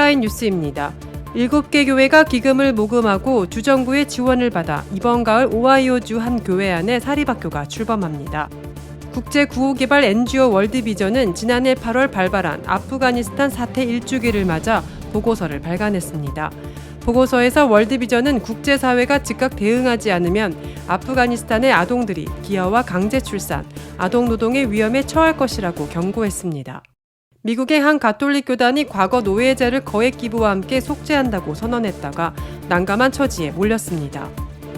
헤드라인 뉴스입니다. 7개 교회가 기금을 모금하고 주정부의 지원을 받아 이번 가을 오하이오주 한 교회 안에 사립학교가 출범합니다. 국제 구호개발 NGO 월드비전은 지난해 8월 발발한 아프가니스탄 사태 1주기를 맞아 보고서를 발간했습니다. 보고서에서 월드비전은 국제사회가 즉각 대응하지 않으면 아프가니스탄의 아동들이 기아와 강제 출산, 아동 노동의 위험에 처할 것이라고 경고했습니다. 미국의 한 가톨릭 교단이 과거 노예제를 거액 기부와 함께 속죄한다고 선언했다가 난감한 처지에 몰렸습니다.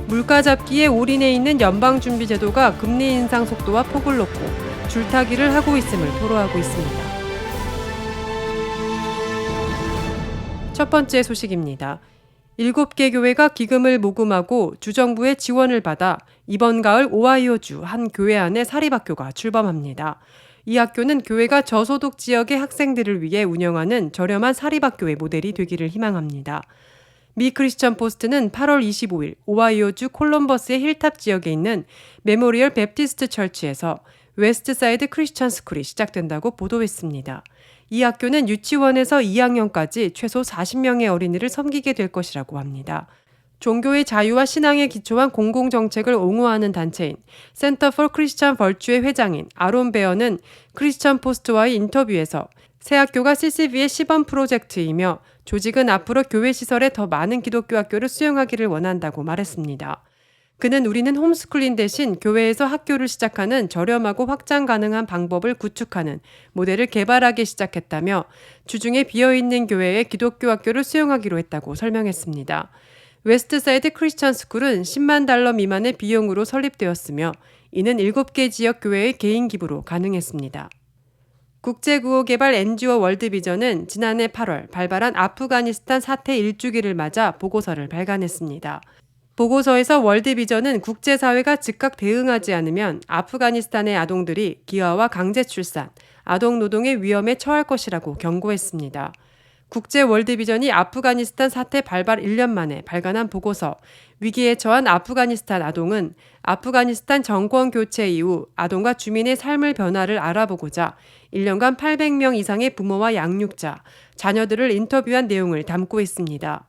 물가 잡기에 올인해 있는 연방준비제도가 금리 인상 속도와 폭을 놓고 줄타기를 하고 있음을 토로하고 있습니다. 첫 번째 소식입니다. 7개 교회가 기금을 모금하고 주정부의 지원을 받아 이번 가을 오하이오주 한 교회 안에 사립학교가 출범합니다. 이 학교는 교회가 저소득 지역의 학생들을 위해 운영하는 저렴한 사립학교의 모델이 되기를 희망합니다. 미 크리스천 포스트는 8월 25일 오하이오주 콜럼버스의 힐탑 지역에 있는 메모리얼 베프티스트 철치에서 웨스트사이드 크리스천 스쿨이 시작된다고 보도했습니다. 이 학교는 유치원에서 2학년까지 최소 40명의 어린이를 섬기게 될 것이라고 합니다. 종교의 자유와 신앙에 기초한 공공정책을 옹호하는 단체인 센터 for Christian Virtue의 회장인 아론 베어는 크리스천 포스트와의 인터뷰에서 새 학교가 CCB의 시범 프로젝트이며 조직은 앞으로 교회 시설에 더 많은 기독교 학교를 수용하기를 원한다고 말했습니다. 그는 우리는 홈스쿨링 대신 교회에서 학교를 시작하는 저렴하고 확장 가능한 방법을 구축하는 모델을 개발하기 시작했다며 주중에 비어있는 교회에 기독교 학교를 수용하기로 했다고 설명했습니다. 웨스트사이드 크리스천 스쿨은 10만 달러 미만의 비용으로 설립되었으며 이는 7개 지역 교회의 개인 기부로 가능했습니다. 국제구호개발 NGO 월드비전은 지난해 8월 발발한 아프가니스탄 사태 1주기를 맞아 보고서를 발간했습니다. 보고서에서 월드비전은 국제사회가 즉각 대응하지 않으면 아프가니스탄의 아동들이 기아와 강제 출산, 아동 노동의 위험에 처할 것이라고 경고했습니다. 국제 월드비전이 아프가니스탄 사태 발발 1년 만에 발간한 보고서 위기에 처한 아프가니스탄 아동은 아프가니스탄 정권 교체 이후 아동과 주민의 삶을 변화를 알아보고자 1년간 800명 이상의 부모와 양육자, 자녀들을 인터뷰한 내용을 담고 있습니다.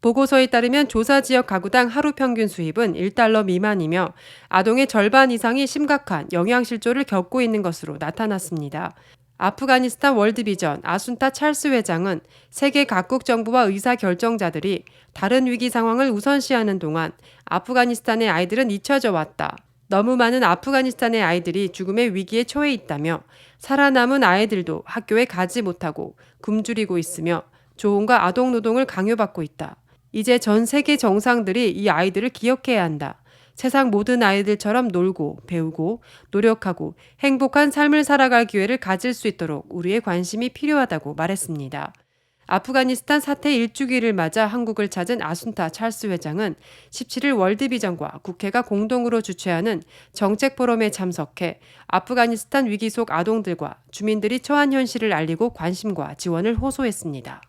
보고서에 따르면 조사 지역 가구당 하루 평균 수입은 1달러 미만이며 아동의 절반 이상이 심각한 영양실조를 겪고 있는 것으로 나타났습니다. 아프가니스탄 월드비전 아순타 찰스 회장은 세계 각국 정부와 의사 결정자들이 다른 위기 상황을 우선시하는 동안 아프가니스탄의 아이들은 잊혀져 왔다. 너무 많은 아프가니스탄의 아이들이 죽음의 위기에 처해 있다며 살아남은 아이들도 학교에 가지 못하고 굶주리고 있으며 조언과 아동 노동을 강요받고 있다. 이제 전 세계 정상들이 이 아이들을 기억해야 한다. 세상 모든 아이들처럼 놀고 배우고 노력하고 행복한 삶을 살아갈 기회를 가질 수 있도록 우리의 관심이 필요하다고 말했습니다. 아프가니스탄 사태 1주기를 맞아 한국을 찾은 아순타 찰스 회장은 17일 월드비전과 국회가 공동으로 주최하는 정책 포럼에 참석해 아프가니스탄 위기 속 아동들과 주민들이 처한 현실을 알리고 관심과 지원을 호소했습니다.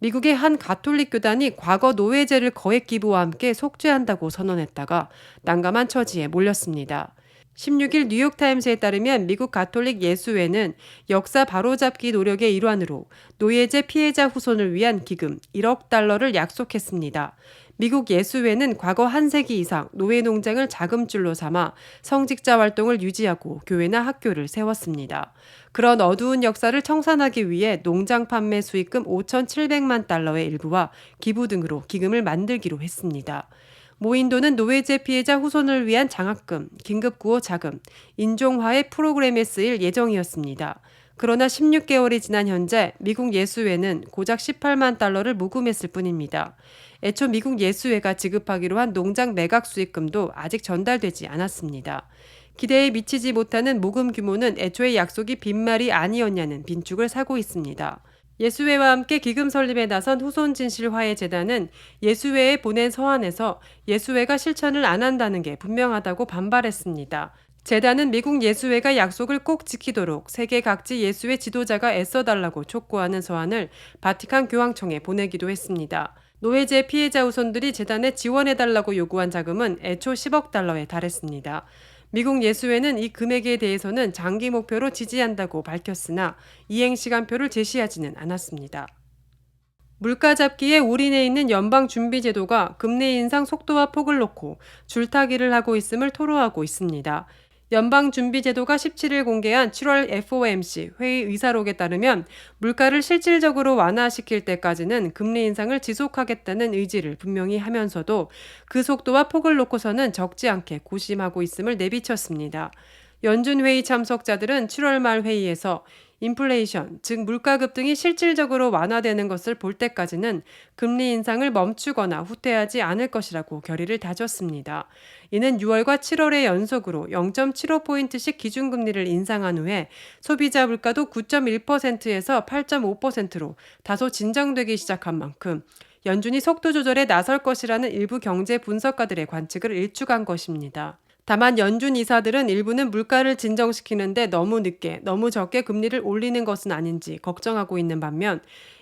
미국의 한 가톨릭 교단이 과거 노예제를 거액 기부와 함께 속죄한다고 선언했다가 난감한 처지에 몰렸습니다. 16일 뉴욕타임스에 따르면 미국 가톨릭 예수회는 역사 바로잡기 노력의 일환으로 노예제 피해자 후손을 위한 기금 1억 달러를 약속했습니다. 미국 예수회는 과거 한 세기 이상 노예 농장을 자금줄로 삼아 성직자 활동을 유지하고 교회나 학교를 세웠습니다. 그런 어두운 역사를 청산하기 위해 농장 판매 수익금 5,700만 달러의 일부와 기부 등으로 기금을 만들기로 했습니다. 모인 돈은 노예제 피해자 후손을 위한 장학금, 긴급구호 자금, 인종화의 프로그램에 쓰일 예정이었습니다. 그러나 16개월이 지난 현재 미국 예수회는 고작 18만 달러를 모금했을 뿐입니다. 애초 미국 예수회가 지급하기로 한 농장 매각 수익금도 아직 전달되지 않았습니다. 기대에 미치지 못하는 모금 규모는 애초에 약속이 빈말이 아니었냐는 빈축을 사고 있습니다. 예수회와 함께 기금 설립에 나선 후손 진실 화해 재단은 예수회에 보낸 서한에서 예수회가 실천을 안 한다는 게 분명하다고 반발했습니다. 재단은 미국 예수회가 약속을 꼭 지키도록 세계 각지 예수회 지도자가 애써달라고 촉구하는 서한을 바티칸 교황청에 보내기도 했습니다. 노예제 피해자 후손들이 재단에 지원해달라고 요구한 자금은 애초 10억 달러에 달했습니다. 미국 예수회는 이 금액에 대해서는 장기 목표로 지지한다고 밝혔으나 이행 시간표를 제시하지는 않았습니다. 물가 잡기에 올인해 있는 연방준비제도가 금리 인상 속도와 폭을 놓고 줄타기를 하고 있음을 토로하고 있습니다. 연방준비제도가 17일 공개한 7월 FOMC 회의 의사록에 따르면 물가를 실질적으로 완화시킬 때까지는 금리 인상을 지속하겠다는 의지를 분명히 하면서도 그 속도와 폭을 놓고서는 적지 않게 고심하고 있음을 내비쳤습니다. 연준 회의 참석자들은 7월 말 회의에서 인플레이션, 즉 물가 급등이 실질적으로 완화되는 것을 볼 때까지는 금리 인상을 멈추거나 후퇴하지 않을 것이라고 결의를 다졌습니다. 이는 6월과 7월에 연속으로 0.75포인트씩 기준금리를 인상한 후에 소비자 물가도 9.1%에서 8.5%로 다소 진정되기 시작한 만큼 연준이 속도 조절에 나설 것이라는 일부 경제 분석가들의 관측을 일축한 것입니다. 다만 연준 이사들은 일부는 물가를 진정시키는데 너무 늦게, 너무 적게 금리를 올리는 것은 아닌지 걱정하고 있는 반면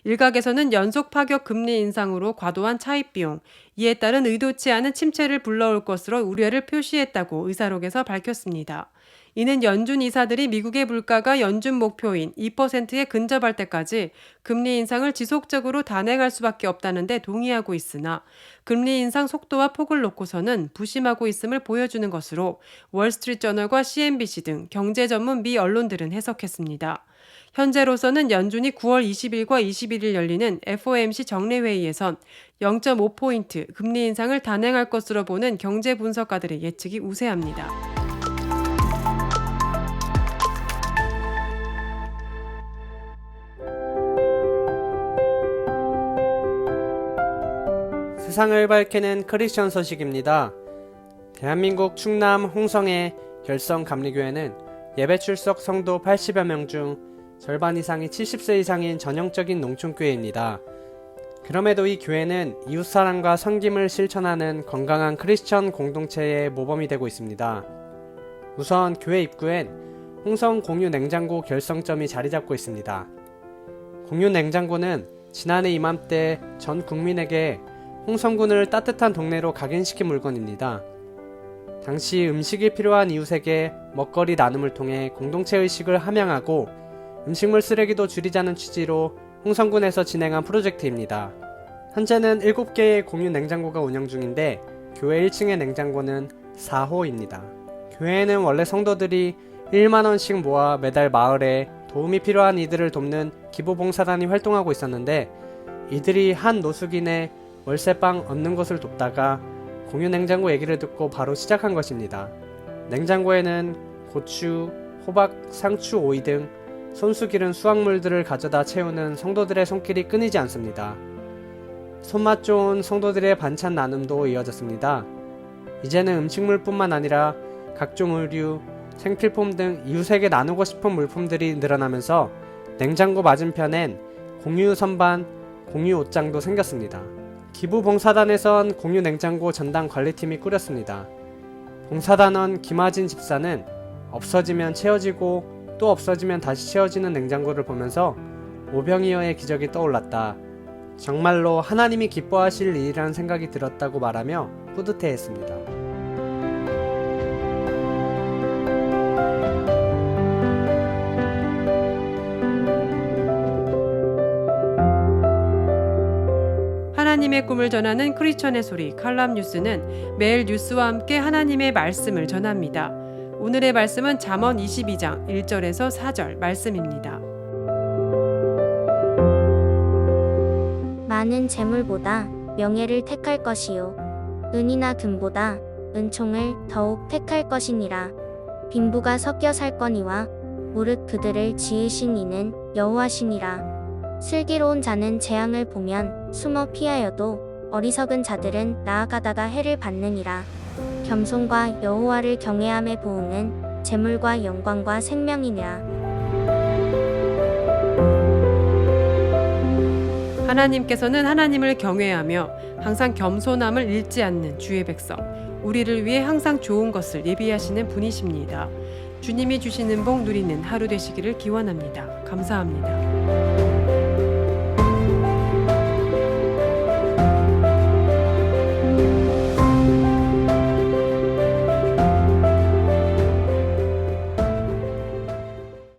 일각에서는 연속 파격 금리 인상으로 과도한 차입 비용, 이에 따른 의도치 않은 침체를 불러올 것으로 우려를 표시했다고 의사록에서 밝혔습니다. 이는 연준 이사들이 미국의 물가가 연준 목표인 2%에 근접할 때까지 금리 인상을 지속적으로 단행할 수밖에 없다는데 동의하고 있으나 금리 인상 속도와 폭을 놓고서는 부심하고 있음을 보여주는 것으로 월스트리트저널과 CNBC 등 경제 전문 미 언론들은 해석했습니다. 현재로서는 연준이 9월 20일과 21일 열리는 FOMC 정례회의에선 0.5포인트 금리 인상을 단행할 것으로 보는 경제 분석가들의 예측이 우세합니다. 세상을 밝히는 크리스천 소식입니다. 대한민국 충남 홍성의 결성 감리교회는 예배 출석 성도 80여 명 중 절반 이상이 70세 이상인 전형적인 농촌교회입니다. 그럼에도 이 교회는 이웃사랑과 섬김을 실천하는 건강한 크리스천 공동체의 모범이 되고 있습니다. 우선 교회 입구엔 홍성 공유 냉장고 결성점이 자리 잡고 있습니다. 공유 냉장고는 지난해 이맘때 전 국민에게 홍성군을 따뜻한 동네로 각인시킨 물건입니다. 당시 음식이 필요한 이웃에게 먹거리 나눔을 통해 공동체 의식을 함양하고 음식물 쓰레기도 줄이자는 취지로 홍성군에서 진행한 프로젝트입니다. 현재는 7개의 공유 냉장고가 운영 중인데 교회 1층의 냉장고는 4호입니다. 교회에는 원래 성도들이 1만원씩 모아 매달 마을에 도움이 필요한 이들을 돕는 기부봉사단이 활동하고 있었는데 이들이 한 노숙인의 월세방 얻는 것을 돕다가 공유 냉장고 얘기를 듣고 바로 시작한 것입니다. 냉장고에는 고추, 호박, 상추, 오이 등 손수 기른 수확물들을 가져다 채우는 성도들의 손길이 끊이지 않습니다. 손맛 좋은 성도들의 반찬 나눔도 이어졌습니다. 이제는 음식물뿐만 아니라 각종 의류, 생필품 등 이웃에게 나누고 싶은 물품들이 늘어나면서 냉장고 맞은편엔 공유 선반, 공유 옷장도 생겼습니다. 기부 봉사단에선 공유 냉장고 전담 관리팀이 꾸렸습니다. 봉사단원 김하진 집사는 없어지면 채워지고 또 없어지면 다시 채워지는 냉장고를 보면서 오병이어의 기적이 떠올랐다. 정말로 하나님이 기뻐하실 일이라는 생각이 들었다고 말하며 뿌듯해했습니다. 하나님의 꿈을 전하는 크리스천의 소리 칼람 뉴스는 매일 뉴스와 함께 하나님의 말씀을 전합니다. 오늘의 말씀은 잠언 22장 1절에서 4절 말씀입니다. 많은 재물보다 명예를 택할 것이요. 은이나 금보다 은총을 더욱 택할 것이니라. 빈부가 섞여 살거니와 무릇 그들을 지으신 이는 여호와시니라. 슬기로운 자는 재앙을 보면 숨어 피하여도 어리석은 자들은 나아가다가 해를 받느니라 겸손과 여호와를 경외함의 보응은 재물과 영광과 생명이니라 하나님께서는 하나님을 경외하며 항상 겸손함을 잃지 않는 주의 백성, 우리를 위해 항상 좋은 것을 예비하시는 분이십니다. 주님이 주시는 복 누리는 하루 되시기를 기원합니다. 감사합니다.